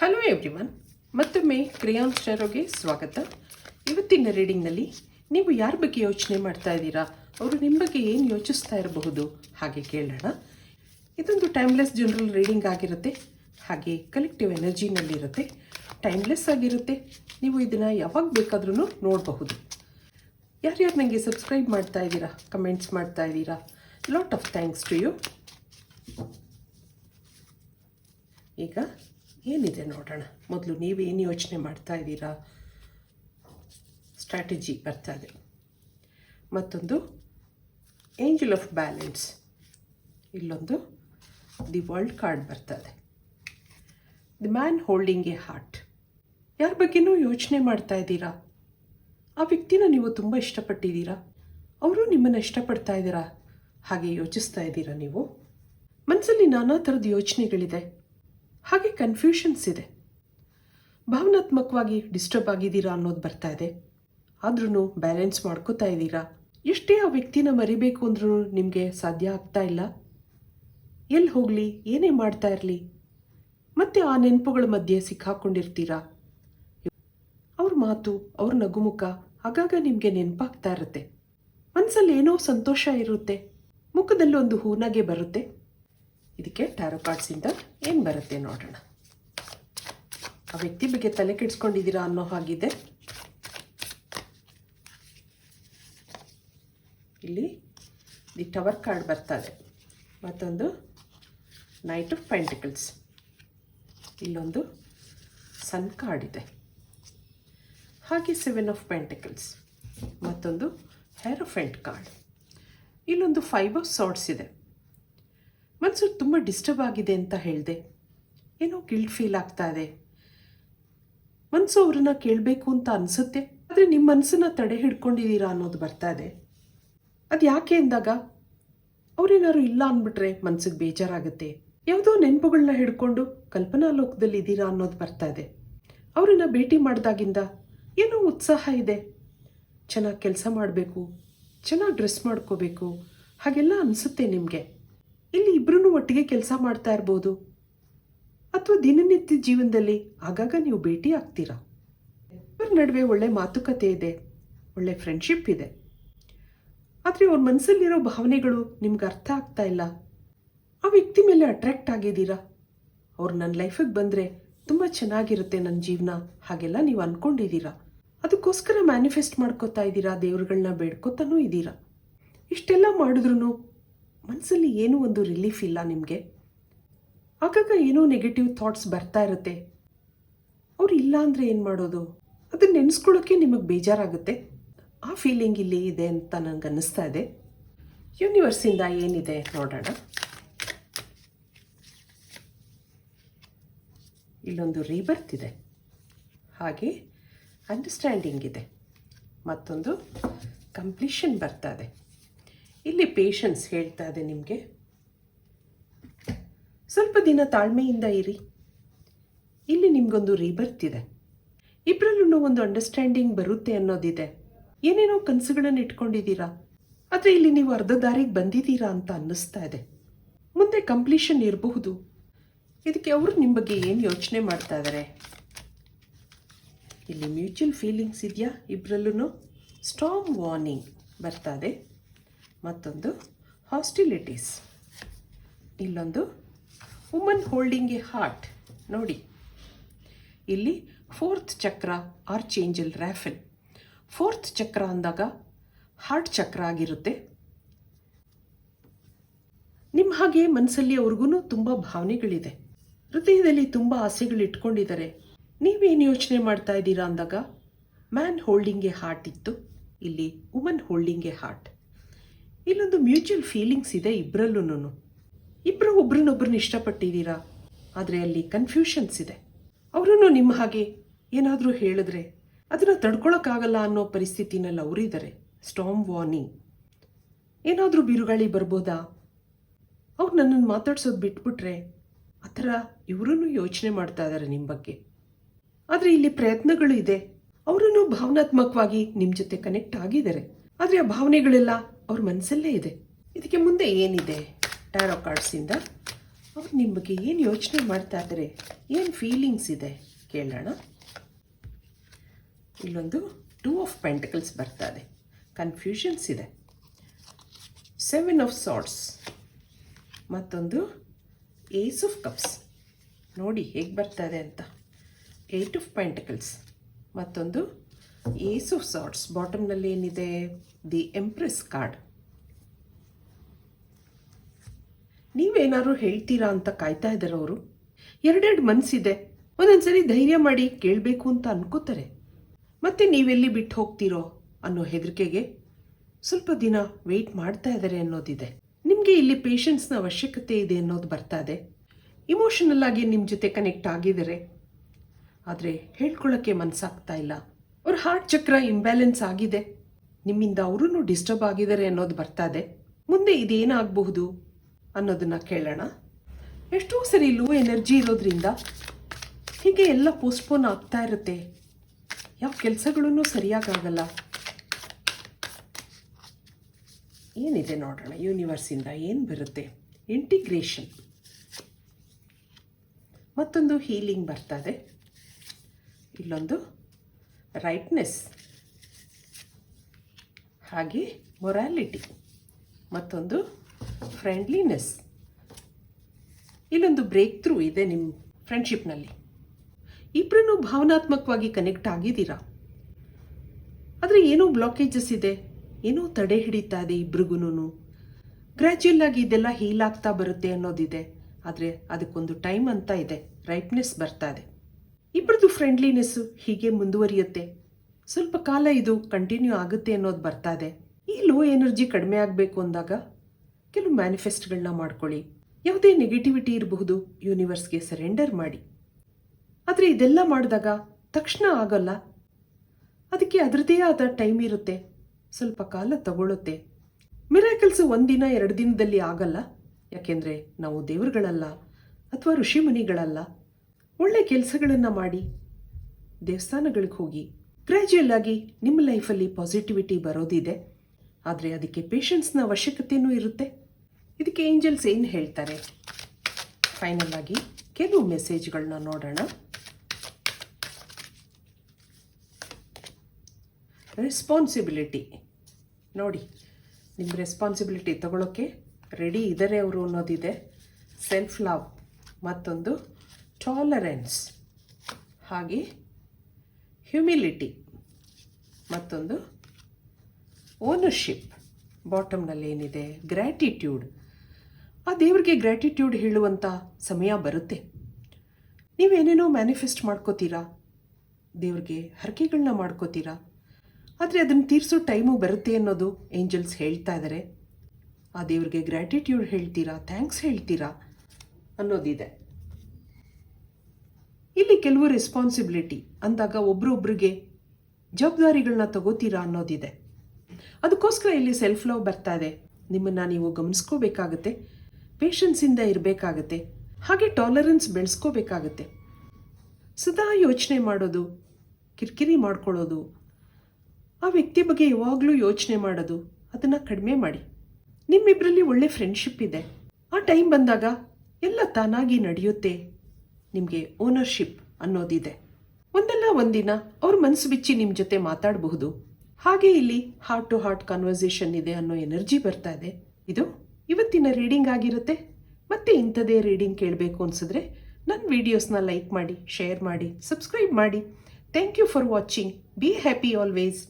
Hello everyone ಮತ್ತೊಮ್ಮೆ ಕ್ರಿಯಾನ್ ಸ್ಟಾರೋಗೆ ಸ್ವಾಗತ. ಇವತ್ತಿನ ರೀಡಿಂಗ್ನಲ್ಲಿ ನೀವು ಯಾರ ಬಗ್ಗೆ ಯೋಚನೆ ಮಾಡ್ತಾ ಇದ್ದೀರಾ? ಅವರು ನಿಮ್ಮ ಬಗ್ಗೆ ಏನು ಯೋಚಿಸ್ತಾ ಇರಬಹುದು? ಹಾಗೆ ಕೇಳೋಣ. ಇದೊಂದು ಟೈಮ್ಲೆಸ್ ಜನರಲ್ ರೀಡಿಂಗ್ ಆಗಿರುತ್ತೆ. ಹಾಗೆ ಕಲೆಕ್ಟಿವ್ ಎನರ್ಜಿನಲ್ಲಿರುತ್ತೆ ಟೈಮ್ಲೆಸ್ ಆಗಿರುತ್ತೆ. ನೀವು ಇದನ್ನು ಯಾವಾಗ ಬೇಕಾದ್ರೂ ನೋಡಬಹುದು. ಯಾರ್ಯಾರು ನನಗೆ ಸಬ್ಸ್ಕ್ರೈಬ್ ಮಾಡ್ತಾ ಇದ್ದೀರಾ? ಕಮೆಂಟ್ಸ್ ಮಾಡ್ತಾ ಇದ್ದೀರಾ? Lot of thanks to you ಈಗ ಏನಿದೆ ನೋಡೋಣ. ಮೊದಲು ನೀವೇನು ಯೋಚನೆ ಮಾಡ್ತಾ ಇದ್ದೀರಾ? ಸ್ಟ್ರಾಟಜಿ ಬರ್ತಾ ಇದೆ. ಮತ್ತೊಂದು ಏಂಜಲ್ ಆಫ್ ಬ್ಯಾಲೆನ್ಸ್ ಇಲ್ಲೊಂದು ದಿ ವರ್ಲ್ಡ್ ಕಾರ್ಡ್ ಬರ್ತಾ ಇದೆ. The man holding a heart ಯಾರ ಬಗ್ಗೆನೂ ಯೋಚನೆ ಮಾಡ್ತಾ ಇದ್ದೀರಾ? ಆ ವ್ಯಕ್ತಿನ ನೀವು ತುಂಬ ಇಷ್ಟಪಟ್ಟಿದ್ದೀರಾ? ಅವರು ನಿಮ್ಮನ್ನು ಇಷ್ಟಪಡ್ತಾ ಇದ್ದೀರಾ? ಹಾಗೆ ಯೋಚಿಸ್ತಾ ಇದ್ದೀರಾ ನೀವು? ಮನಸ್ಸಲ್ಲಿ ನಾನಾ ಥರದ ಯೋಚನೆಗಳಿದೆ. ಹಾಗೆ ಕನ್ಫ್ಯೂಷನ್ಸ್ ಇದೆ ಭಾವನಾತ್ಮಕವಾಗಿ ಡಿಸ್ಟರ್ಬ್ ಆಗಿದ್ದೀರಾ ಅನ್ನೋದು ಬರ್ತಾ ಇದೆ. ಆದ್ರೂ ಬ್ಯಾಲೆನ್ಸ್ ಮಾಡ್ಕೋತಾ ಇದ್ದೀರಾ? ಎಷ್ಟೇ ಆ ವ್ಯಕ್ತಿನ ಮರಿಬೇಕು ಅಂದ್ರೂ ನಿಮಗೆ ಸಾಧ್ಯ ಆಗ್ತಾ ಇಲ್ಲ. ಎಲ್ಲಿ ಹೋಗಲಿ, ಏನೇ ಮಾಡ್ತಾ ಇರಲಿ. ಮತ್ತೆ ಆ ನೆನಪುಗಳ ಮಧ್ಯೆ ಸಿಕ್ಕಾಕೊಂಡಿರ್ತೀರಾ? ಅವ್ರ ಮಾತು, ಅವ್ರ ನಗುಮುಖ ಆಗಾಗ ನಿಮಗೆ ನೆನಪಾಗ್ತಾ ಇರುತ್ತೆ. ಮನಸ್ಸಲ್ಲಿ ಏನೋ ಸಂತೋಷ ಇರುತ್ತೆ. ಮುಖದಲ್ಲಿ ಒಂದು ಹೂನಾಗೆ ಬರುತ್ತೆ. ಇದಕ್ಕೆ ಟ್ಯಾರೋ ಕಾರ್ಡ್ಸಿಂದ ಏನು ಬರುತ್ತೆ ನೋಡೋಣ. ಆ ವ್ಯಕ್ತಿ ಬಗ್ಗೆ ತಲೆ ಕೆಡಿಸ್ಕೊಂಡಿದ್ದೀರಾ ಅನ್ನೋ ಹಾಗಿದೆ. ಇಲ್ಲಿ ದಿ ಟವರ್ ಕಾರ್ಡ್ ಬರ್ತಾ ಇದೆ. ಮತ್ತೊಂದು ನೈಟ್ ಆಫ್ ಪೆಂಟಿಕಲ್ಸ್ ಇಲ್ಲೊಂದು ಸನ್ ಕಾರ್ಡ್ ಇದೆ. ಹಾಗೆ ಸೆವೆನ್ ಆಫ್ ಪೆಂಟಿಕಲ್ಸ್ ಮತ್ತೊಂದು ಹೆರೋಫೆಂಟ್ ಕಾರ್ಡ್ ಇಲ್ಲೊಂದು ಫೈವ್ ಆಫ್ ಸಾರ್ಟ್ಸ್ ಇದೆ. ಮನಸ್ಸು ತುಂಬ ಡಿಸ್ಟರ್ಬ್ ಆಗಿದೆ ಅಂತ ಹೇಳಿದೆ. ಏನೋ ಗಿಲ್ಟ್ ಫೀಲ್ ಆಗ್ತಾ ಇದೆ. ಮನಸ್ಸು ಅವ್ರನ್ನ ಕೇಳಬೇಕು ಅಂತ ಅನಿಸುತ್ತೆ. ಆದರೆ ನಿಮ್ಮ ಮನಸ್ಸನ್ನ ತಡೆ ಹಿಡ್ಕೊಂಡಿದ್ದೀರಾ ಅನ್ನೋದು ಬರ್ತಾ ಇದೆ. ಅದು ಯಾಕೆ ಅಂದಾಗ, ಅವ್ರೇನಾದ್ರು ಇಲ್ಲ ಅಂದ್ಬಿಟ್ರೆ ಮನ್ಸಿಗೆ ಬೇಜಾರಾಗುತ್ತೆ. ಯಾವುದೋ ನೆನಪುಗಳನ್ನ ಹಿಡ್ಕೊಂಡು ಕಲ್ಪನಾ ಲೋಕದಲ್ಲಿ ಇದ್ದೀರಾ ಅನ್ನೋದು ಬರ್ತಾ ಇದೆ. ಅವರನ್ನು ಭೇಟಿ ಮಾಡಿದಾಗಿಂದ ಏನೋ ಉತ್ಸಾಹ ಇದೆ. ಚೆನ್ನಾಗಿ ಕೆಲಸ ಮಾಡಬೇಕು, ಚೆನ್ನಾಗಿ ಡ್ರೆಸ್ ಮಾಡ್ಕೋಬೇಕು, ಹಾಗೆಲ್ಲ ಅನಿಸುತ್ತೆ ನಿಮಗೆ. ಇಲ್ಲಿ ಇಬ್ಬರೂ ಒಟ್ಟಿಗೆ ಕೆಲಸ ಮಾಡ್ತಾ ಇರ್ಬೋದು. ಅಥವಾ ದಿನನಿತ್ಯ ಜೀವನದಲ್ಲಿ ಆಗಾಗ ನೀವು ಭೇಟಿ ಆಗ್ತೀರಾ? ಇವ್ರ ನಡುವೆ ಒಳ್ಳೆ ಮಾತುಕತೆ ಇದೆ. ಒಳ್ಳೆ ಫ್ರೆಂಡ್ಶಿಪ್ ಇದೆ. ಆದರೆ ಅವ್ರ ಮನಸ್ಸಲ್ಲಿರೋ ಭಾವನೆಗಳು ನಿಮ್ಗೆ ಅರ್ಥ ಆಗ್ತಾ ಇಲ್ಲ. ಆ ವ್ಯಕ್ತಿ ಮೇಲೆ ಅಟ್ರಾಕ್ಟ್ ಆಗಿದ್ದೀರಾ? ಅವ್ರು ನನ್ನ ಲೈಫಿಗೆ ಬಂದರೆ ತುಂಬ ಚೆನ್ನಾಗಿರುತ್ತೆ ನನ್ನ ಜೀವನ. ಹಾಗೆಲ್ಲ ನೀವು ಅಂದ್ಕೊಂಡಿದ್ದೀರಾ ಅದಕ್ಕೋಸ್ಕರ ಮ್ಯಾನಿಫೆಸ್ಟ್ ಮಾಡ್ಕೋತಾ ಇದ್ದೀರಾ? ದೇವ್ರುಗಳನ್ನ ಬೇಡ್ಕೋತಾನೂ ಇದ್ದೀರಾ? ಇಷ್ಟೆಲ್ಲ ಮಾಡಿದ್ರೂ ಮನಸ್ಸಲ್ಲಿ ಏನೂ ಒಂದು ರಿಲೀಫ್ ಇಲ್ಲ ನಿಮಗೆ? ಆಗಾಗ ಏನೋ ನೆಗೆಟಿವ್ ಥಾಟ್ಸ್ ಬರ್ತಾ ಇರುತ್ತೆ. ಅವ್ರು ಇಲ್ಲ ಅಂದರೆ ಏನು ಮಾಡೋದು? ಅದನ್ನ ನೆನೆಸ್ಕೊಳ್ಳೋಕ್ಕೆ ನಿಮಗೆ ಬೇಜಾರಾಗುತ್ತೆ. ಆ ಫೀಲಿಂಗ್ ಇಲ್ಲಿ ಇದೆ ಅಂತ ನನಗೆ ಅನ್ನಿಸ್ತಾ ಇದೆ. ಯೂನಿವರ್ಸಿಂದ ಏನಿದೆ ನೋಡೋಣ. ಇಲ್ಲೊಂದು ರೀಬರ್ತ್ ಇದೆ ಹಾಗೆ ಅಂಡರ್ಸ್ಟ್ಯಾಂಡಿಂಗ್ ಇದೆ. ಮತ್ತೊಂದು ಕಂಪ್ಲೀಷನ್ ಬರ್ತಾ ಇದೆ. ಇಲ್ಲಿ ಪೇಷನ್ಸ್ ಹೇಳ್ತಾ ಇದೆ ನಿಮಗೆ. ಸ್ವಲ್ಪ ದಿನ ತಾಳ್ಮೆಯಿಂದ ಇರಿ. ಇಲ್ಲಿ ನಿಮಗೊಂದು ರೀಬರ್ತ್ ಇದೆ. ಇಬ್ಬರಲ್ಲೂ ಒಂದು ಅಂಡರ್ಸ್ಟ್ಯಾಂಡಿಂಗ್ ಬರುತ್ತೆ ಅನ್ನೋದಿದೆ. ಏನೇನೋ ಕನಸುಗಳನ್ನು ಇಟ್ಕೊಂಡಿದ್ದೀರಾ? ಆದರೆ ಇಲ್ಲಿ ನೀವು ಅರ್ಧ ದಾರಿಗೆ ಬಂದಿದ್ದೀರಾ ಅಂತ ಅನ್ನಿಸ್ತಾ ಇದೆ. ಮುಂದೆ ಕಂಪ್ಲೀಷನ್ ಇರಬಹುದು. ಇದಕ್ಕೆ ಅವರು ನಿಮ್ಮ ಬಗ್ಗೆ ಏನು ಯೋಚನೆ ಮಾಡ್ತಾ ಇದ್ದಾರೆ ಇಲ್ಲಿ ಮ್ಯೂಚುವಲ್ ಫೀಲಿಂಗ್ಸ್ ಇದೆಯಾ ಇಬ್ಬರಲ್ಲೂ ಸ್ಟ್ರಾಂಗ್ ವಾರ್ನಿಂಗ್ ಬರ್ತಾ ಇದೆ. ಮತ್ತೊಂದು ಹಾಸ್ಟಿಲಿಟೀಸ್ ಇಲ್ಲೊಂದು ವುಮನ್ ಹೋಲ್ಡಿಂಗ್ ಎ ಹಾರ್ಟ್ ನೋಡಿ, ಇಲ್ಲಿ ಫೋರ್ತ್ ಚಕ್ರ ಆರ್ಚ್ ಏಂಜಲ್ ರ್ಯಾಫೆಲ್ ಫೋರ್ತ್ ಚಕ್ರ ಅಂದಾಗ ಹಾರ್ಟ್ ಚಕ್ರ ಆಗಿರುತ್ತೆ. ನಿಮ್ಮ ಹಾಗೆ ಮನಸ್ಸಲ್ಲಿ ಅವ್ರಿಗೂ ತುಂಬ ಭಾವನೆಗಳಿದೆ. ಹೃದಯದಲ್ಲಿ ತುಂಬ ಆಸೆಗಳು ಇಟ್ಕೊಂಡಿದ್ದಾರೆ. ನೀವೇನು ಯೋಚನೆ ಮಾಡ್ತಾ ಇದ್ದೀರಾ ಅಂದಾಗ ಮ್ಯಾನ್ ಹೋಲ್ಡಿಂಗ್ ಎ ಹಾರ್ಟ್ ಇತ್ತು. ಇಲ್ಲಿ ವುಮನ್ ಹೋಲ್ಡಿಂಗ್ ಎ ಹಾರ್ಟ್ ಇಲ್ಲೊಂದು ಮ್ಯೂಚುವಲ್ ಫೀಲಿಂಗ್ಸ್ ಇದೆ ಇಬ್ಬರಲ್ಲೂ ಇಬ್ಬರು ಒಬ್ರನ್ನೊಬ್ರನ್ನ ಇಷ್ಟಪಟ್ಟಿದ್ದೀರಾ? ಆದರೆ ಅಲ್ಲಿ ಕನ್ಫ್ಯೂಷನ್ಸ್ ಇದೆ. ಅವರೂ ನಿಮ್ಮ ಹಾಗೆ ಏನಾದರೂ ಹೇಳಿದ್ರೆ ಅದನ್ನು ತಡ್ಕೊಳಕ್ಕಾಗಲ್ಲ ಅನ್ನೋ ಪರಿಸ್ಥಿತಿನಲ್ಲಿ ಅವರಿದ್ದಾರೆ. ಸ್ಟಾಮ್ ವಾರ್ನಿಂಗ್ ಏನಾದರೂ ಬಿರುಗಾಳಿ ಬರ್ಬೋದಾ? ಅವ್ರು ನನ್ನನ್ನು ಮಾತಾಡ್ಸೋದು ಬಿಟ್ಬಿಟ್ರೆ ಆ ಥರ ಇವರೂ ಯೋಚನೆ ಮಾಡ್ತಾ ಇದ್ದಾರೆ ನಿಮ್ಮ ಬಗ್ಗೆ. ಆದರೆ ಇಲ್ಲಿ ಪ್ರಯತ್ನಗಳು ಇದೆ. ಅವರೂ ಭಾವನಾತ್ಮಕವಾಗಿ ನಿಮ್ಮ ಜೊತೆ ಕನೆಕ್ಟ್ ಆಗಿದ್ದಾರೆ. ಆದರೆ ಆ ಭಾವನೆಗಳೆಲ್ಲ. ಅವ್ರ ಮನಸ್ಸಲ್ಲೇ ಇದೆ. ಇದಕ್ಕೆ ಮುಂದೆ ಏನಿದೆ? ಟ್ಯಾರೋ ಕಾರ್ಡ್ಸಿಂದ ಅವ್ರು ನಿಮ್ಮ ಬಗ್ಗೆ ಏನು ಯೋಚನೆ ಮಾಡ್ತಾ ಇದ್ದಾರೆ ಏನು ಫೀಲಿಂಗ್ಸ್ ಇದೆ? ಕೇಳೋಣ. ಇಲ್ಲೊಂದು ಟೂ ಆಫ್ ಪೆಂಟಕಲ್ಸ್ ಬರ್ತಾ ಇದೆ. ಕನ್ಫ್ಯೂಷನ್ಸ್ ಇದೆ. ಸೆವೆನ್ ಆಫ್ ಸಾಟ್ಸ್ ಮತ್ತೊಂದು ಏಸ್ ಆಫ್ ಕಪ್ಸ್ ನೋಡಿ ಹೇಗೆ ಬರ್ತಾ ಇದೆ ಅಂತ. ಏಟ್ ಆಫ್ ಪೆಂಟಕಲ್ಸ್ ಮತ್ತೊಂದು ಏಸ್ ಆಫ್ ಸಾರ್ಟ್ಸ್ ಬಾಟಮ್ನಲ್ಲಿ ಏನಿದೆ? ದಿ ಎಂಪ್ರೆಸ್ ಕಾರ್ಡ್ ನೀವೇನಾದ್ರು ಹೇಳ್ತೀರಾ ಅಂತ ಕಾಯ್ತಾ ಇದ್ದಾರೆ ಅವರು? ಎರಡೆರಡು ಮನಸ್ಸಿದೆ ಒಂದೊಂದ್ಸರಿ ಧೈರ್ಯ ಮಾಡಿ ಕೇಳಬೇಕು ಅಂತ ಅನ್ಕೋತಾರೆ. ಮತ್ತೆ ನೀವೆಲ್ಲಿ ಬಿಟ್ಟು ಹೋಗ್ತೀರೋ ಅನ್ನೋ ಹೆದರಿಕೆಗೆ ಸ್ವಲ್ಪ ದಿನ ವೆಯ್ಟ್ ಮಾಡ್ತಾ ಇದ್ದಾರೆ ಅನ್ನೋದಿದೆ. ನಿಮಗೆ ಇಲ್ಲಿ ಪೇಷನ್ಸ್ನ ಅವಶ್ಯಕತೆ ಇದೆ ಅನ್ನೋದು ಬರ್ತಾ ಇದೆ. ಇಮೋಷನಲ್ ಆಗಿ ನಿಮ್ಮ ಜೊತೆ ಕನೆಕ್ಟ್ ಆಗಿದ್ದಾರೆ. ಆದರೆ ಹೇಳ್ಕೊಳ್ಳೋಕ್ಕೆ ಮನಸ್ಸಾಗ್ತಾ ಇಲ್ಲ. ಅವ್ರ ಹಾರ್ಟ್ ಚಕ್ರ ಇಂಬ್ಯಾಲೆನ್ಸ್ ಆಗಿದೆ. ನಿಮ್ಮಿಂದ ಅವರೂ ಡಿಸ್ಟರ್ಬ್ ಆಗಿದ್ದಾರೆ ಅನ್ನೋದು ಬರ್ತಾ ಇದೆ ಮುಂದೆ ಇದೇನಾಗಬಹುದು ಅನ್ನೋದನ್ನ ಕೇಳೋಣ. ಎಷ್ಟೋ ಸರಿ ಲೋ ಎನರ್ಜಿ ಇರೋದ್ರಿಂದ ಹೀಗೆ ಎಲ್ಲ ಪೋಸ್ಟ್ಪೋನ್ ಆಗ್ತಾ ಇರುತ್ತೆ. ಯಾವ ಕೆಲಸಗಳೂ ಸರಿಯಾಗಲ್ಲ ಏನಿದೆ ನೋಡೋಣ ಯೂನಿವರ್ಸಿಂದ ಏನು ಬರುತ್ತೆ? ಇಂಟಿಗ್ರೇಷನ್ ಮತ್ತೊಂದು ಹೀಲಿಂಗ್ ಬರ್ತದೆ. ಇಲ್ಲೊಂದು ರೈಟ್ನೆಸ್ ಹಾಗೆ ಮೊರ್ಯಾಲಿಟಿ ಮತ್ತೊಂದು ಫ್ರೆಂಡ್ಲಿನೆಸ್ ಇಲ್ಲೊಂದು ಬ್ರೇಕ್ ಥ್ರೂ ಇದೆ ನಿಮ್ಮ ಫ್ರೆಂಡ್ಶಿಪ್ನಲ್ಲಿ ಇಬ್ಬರೂ ಭಾವನಾತ್ಮಕವಾಗಿ ಕನೆಕ್ಟ್ ಆಗಿದ್ದೀರಾ? ಆದರೆ ಏನೋ ಬ್ಲಾಕೇಜಸ್ ಇದೆ, ಏನೋ ತಡೆ ಹಿಡಿತಾ ಇದೆ ಇಬ್ರಿಗೂ ಗ್ರ್ಯಾಜುಯಲ್ ಆಗಿ ಇದೆಲ್ಲ ಹೀಲ್ ಆಗ್ತಾ ಬರುತ್ತೆ ಅನ್ನೋದಿದೆ. ಆದರೆ ಅದಕ್ಕೊಂದು ಟೈಮ್ ಅಂತ ಇದೆ ರೈಟ್ನೆಸ್ ಬರ್ತಾ ಇದೆ. ಇಬ್ಬರದು ಫ್ರೆಂಡ್ಲಿನೆಸ್ಸು ಹೀಗೆ ಮುಂದುವರಿಯುತ್ತೆ. ಸ್ವಲ್ಪ ಕಾಲ ಇದು ಕಂಟಿನ್ಯೂ ಆಗುತ್ತೆ ಅನ್ನೋದು ಬರ್ತಾ ಇದೆ. ಈ ಲೋ ಎನರ್ಜಿ ಕಡಿಮೆ ಆಗಬೇಕು ಅಂದಾಗ ಕೆಲವು ಮ್ಯಾನಿಫೆಸ್ಟ್ಗಳನ್ನ ಮಾಡ್ಕೊಳ್ಳಿ. ಯಾವುದೇ ನೆಗೆಟಿವಿಟಿ ಇರಬಹುದು ಯೂನಿವರ್ಸ್ಗೆ ಸರೆಂಡರ್ ಮಾಡಿ. ಆದರೆ ಇದೆಲ್ಲ ಮಾಡಿದಾಗ ತಕ್ಷಣ ಆಗಲ್ಲ. ಅದಕ್ಕೆ ಅದರದೇ ಆದ ಟೈಮ್ ಇರುತ್ತೆ. ಸ್ವಲ್ಪ ಕಾಲ ತಗೊಳ್ಳುತ್ತೆ ಮಿರಾಕಲ್ಸ್ ಒಂದಿನ ಎರಡು ದಿನದಲ್ಲಿ ಆಗಲ್ಲ. ಯಾಕೆಂದರೆ ನಾವು ದೇವರುಗಳಲ್ಲ, ಅಥವಾ ಋಷಿಮುನಿಗಳಲ್ಲ. ಒಳ್ಳೆ ಕೆಲಸಗಳನ್ನು ಮಾಡಿ. ದೇವಸ್ಥಾನಗಳಿಗೆ ಹೋಗಿ. ಗ್ರ್ಯಾಜುಯಲ್ ಆಗಿ ನಿಮ್ಮ ಲೈಫಲ್ಲಿ ಪಾಸಿಟಿವಿಟಿ ಬರೋದಿದೆ. ಆದರೆ ಅದಕ್ಕೆ ಪೇಷನ್ಸ್ನ ಅವಶ್ಯಕತೆಯೂ ಇರುತ್ತೆ. ಇದಕ್ಕೆ ಏಂಜಲ್ಸ್ ಏನು ಹೇಳ್ತಾರೆ? ಫೈನಲ್ ಆಗಿ ಕೆಲವು ಮೆಸೇಜ್ಗಳನ್ನ ನೋಡೋಣ. ರೆಸ್ಪಾನ್ಸಿಬಿಲಿಟಿ ನೋಡಿ ನಿಮ್ಮ ರೆಸ್ಪಾನ್ಸಿಬಿಲಿಟಿ ತಗೊಳ್ಳೋಕ್ಕೆ ರೆಡಿ ಇದ್ದಾರೆ ಅವರು ಅನ್ನೋದಿದೆ. ಸೆಲ್ಫ್ ಲವ್ ಮತ್ತೊಂದು ಟಾಲರೆನ್ಸ್ ಹಾಗೆ ಹ್ಯುಮಿಲಿಟಿ ಮತ್ತೊಂದು ಓನರ್ಶಿಪ್ ಬಾಟಮ್ನಲ್ಲಿ ಏನಿದೆ? ಗ್ರ್ಯಾಟಿಟ್ಯೂಡ್ ಆ ದೇವರಿಗೆ ಗ್ರ್ಯಾಟಿಟ್ಯೂಡ್ ಹೇಳುವಂಥ ಸಮಯ ಬರುತ್ತೆ. ನೀವೇನೇನೋ ಮ್ಯಾನಿಫೆಸ್ಟ್ ಮಾಡ್ಕೋತೀರಾ? ದೇವ್ರಿಗೆ ಹರಕೆಗಳನ್ನ ಮಾಡ್ಕೋತೀರಾ? ಆದರೆ ಅದನ್ನು ತೀರಿಸೋ ಟೈಮು ಬರುತ್ತೆ ಅನ್ನೋದು ಏಂಜಲ್ಸ್ ಹೇಳ್ತಾ ಇದ್ದಾರೆ ಆ ದೇವ್ರಿಗೆ ಗ್ರ್ಯಾಟಿಟ್ಯೂಡ್ ಹೇಳ್ತೀರಾ? ಥ್ಯಾಂಕ್ಸ್ ಹೇಳ್ತೀರಾ? ಅನ್ನೋದಿದೆ. ಇಲ್ಲಿ ಕೆಲವು ರೆಸ್ಪಾನ್ಸಿಬಿಲಿಟಿ ಅಂದಾಗ ಒಬ್ರೊಬ್ರಿಗೆ ಜವಾಬ್ದಾರಿಗಳನ್ನ ತಗೋತೀರಾ ಅನ್ನೋದಿದೆ. ಅದಕ್ಕೋಸ್ಕರ ಇಲ್ಲಿ ಸೆಲ್ಫ್ ಲವ್ ಬರ್ತಾ ಇದೆ. ನಿಮ್ಮನ್ನು ನೀವು ಗಮನಿಸ್ಕೋಬೇಕಾಗತ್ತೆ. ಪೇಷನ್ಸಿಂದ ಇರಬೇಕಾಗತ್ತೆ. ಹಾಗೆ ಟಾಲರೆನ್ಸ್ ಬೆಳೆಸ್ಕೋಬೇಕಾಗತ್ತೆ. ಸದಾ ಯೋಚನೆ ಮಾಡೋದು, ಕಿರಿಕಿರಿ ಮಾಡ್ಕೊಳ್ಳೋದು, ಆ ವ್ಯಕ್ತಿ ಬಗ್ಗೆ ಯಾವಾಗಲೂ ಯೋಚನೆ ಮಾಡೋದು, ಅದನ್ನು ಕಡಿಮೆ ಮಾಡಿ. ನಿಮ್ಮಿಬ್ಬರಲ್ಲಿ ಒಳ್ಳೆ ಫ್ರೆಂಡ್ಶಿಪ್ ಇದೆ. ಆ ಟೈಮ್ ಬಂದಾಗ ಎಲ್ಲ ತಾನಾಗಿ ನಡೆಯುತ್ತೆ. ನಿಮಗೆ ಓನರ್ಶಿಪ್ ಅನ್ನೋದಿದೆ. ಒಂದಲ್ಲ ಒಂದಿನ ಅವ್ರ ಮನಸ್ಸು ಬಿಚ್ಚಿ ನಿಮ್ಮ ಜೊತೆ ಮಾತಾಡಬಹುದು. ಹಾಗೆ ಇಲ್ಲಿ ಹಾರ್ಟ್ ಟು ಹಾರ್ಟ್ ಕನ್ವರ್ಸೇಷನ್ ಇದೆ ಅನ್ನೋ ಎನರ್ಜಿ ಬರ್ತಾ ಇದೆ. ಇದು ಇವತ್ತಿನ ರೀಡಿಂಗ್ ಆಗಿರುತ್ತೆ. ಮತ್ತೆ ಇಂಥದೇ ರೀಡಿಂಗ್ ಕೇಳಬೇಕು ಅನ್ಸಿದ್ರೆ ನನ್ನ ವಿಡಿಯೋಸ್ನ ಲೈಕ್ ಮಾಡಿ ಶೇರ್ ಮಾಡಿ ಸಬ್ಸ್ಕ್ರೈಬ್ ಮಾಡಿ. Thank you for watching be happy always